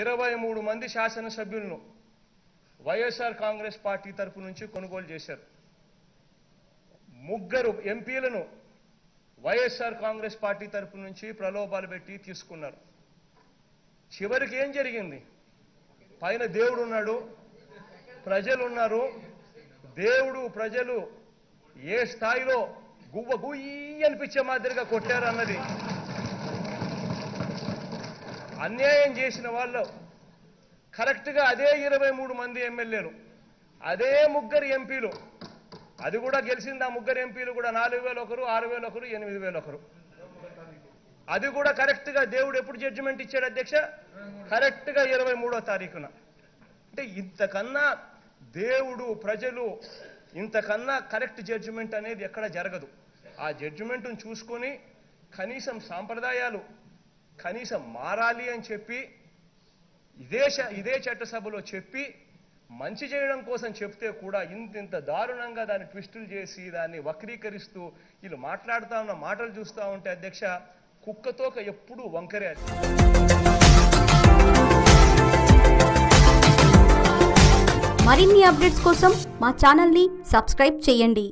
ఇరవై మూడు మంది శాసనసభ్యులను వైఎస్ఆర్ కాంగ్రెస్ పార్టీ తరపు నుంచి కొనుగోలు చేశారు. ముగ్గురు ఎంపీలను వైఎస్ఆర్ కాంగ్రెస్ పార్టీ తరపు నుంచి ప్రలోభాలు పెట్టి తీసుకున్నారు. చివరికి ఏం జరిగింది? పైన దేవుడు ఉన్నాడు ప్రజలు ఉన్నారు. దేవుడు ప్రజలు ఏ స్థాయిలో గువ్వ గుయ్యి అనిపించే మాదిరిగా కొట్టారు అన్నది అన్యాయం చేసిన వాళ్ళు కరెక్ట్గా అదే ఇరవై మూడు మంది ఎమ్మెల్యేలు అదే ముగ్గురు ఎంపీలు అది కూడా గెలిచింది ఆ ముగ్గురు ఎంపీలు కూడా నాలుగు వేలు ఒకరు ఆరు వేలు ఒకరు ఎనిమిది వేలు ఒకరు. అది కూడా కరెక్ట్గా దేవుడు ఎప్పుడు జడ్జిమెంట్ ఇచ్చాడు అధ్యక్ష? కరెక్ట్గా ఇరవై మూడో తారీఖున. అంటే ఇంతకన్నా దేవుడు ప్రజలు ఇంతకన్నా కరెక్ట్ జడ్జిమెంట్ అనేది ఎక్కడ జరగదు. ఆ జడ్జిమెంట్ను చూసుకొని కనీసం సాంప్రదాయాలు కనీసం మారాలి అని చెప్పి ఇదే ఇదే చట్టసభలో చెప్పి మంచి చేయడం కోసం చెప్తే కూడా ఇంత ఇంత దారుణంగా దాన్ని ట్విస్టులు చేసి దాన్ని వక్రీకరిస్తూ వీళ్ళు మాట్లాడుతా ఉన్న మాటలు చూస్తూ ఉంటే అధ్యక్ష కుక్కతోక ఎప్పుడూ వంకరే మరిన్ని అప్డేట్స్ కోసం మా ఛానల్ని సబ్స్క్రైబ్ చేయండి.